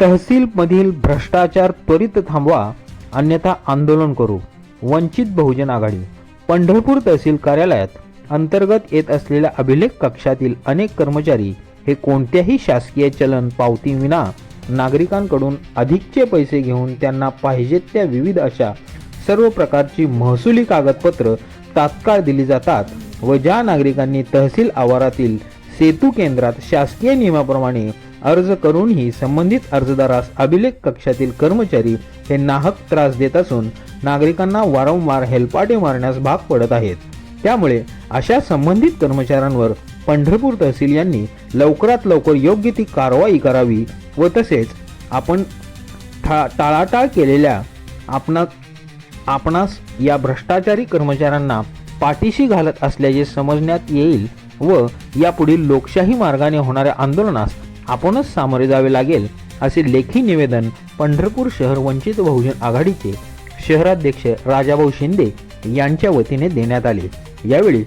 तहसीलमधील भ्रष्टाचार त्वरित थांबवा अन्यथा आंदोलन करू. वंचित बहुजन आघाडी. पंढरपूर तहसील कार्यालयात अंतर्गत येत असलेल्या अभिलेख कक्षातील अनेक कर्मचारी हे कोणत्याही शासकीय चलन पावतीविना नागरिकांकडून अधिकचे पैसे घेऊन त्यांना पाहिजेत त्या विविध अशा सर्व प्रकारची महसुली कागदपत्र तात्काळ दिली जातात व ज्या नागरिकांनी तहसील आवारातील सेतू केंद्रात शासकीय नियमाप्रमाणे अर्ज करूनही संबंधित अर्जदारास अभिलेख कक्षातील कर्मचारी हे नाहक त्रास देत असून नागरिकांना वारंवार हेलपाटे मारण्यास भाग पडत आहेत. त्यामुळे अशा संबंधित कर्मचाऱ्यांवर पंढरपूर तहसील यांनी लवकरात लवकर योग्य ती कारवाई करावी व तसेच आपण ठा टाळाटाळ केलेल्या आपणा आपणास या भ्रष्टाचारी कर्मचाऱ्यांना पाठीशी घालत असल्याचे समजण्यात येईल व यापुढील लोकशाही मार्गाने होणाऱ्या आंदोलनास आपणच सामोरे जावे लागेल असे लेखी निवेदन पंढरपूर शहर वंचित बहुजन आघाडीचे शहराध्यक्ष राजाभाऊ शिंदे यांच्या वतीने देण्यात आले. यावेळी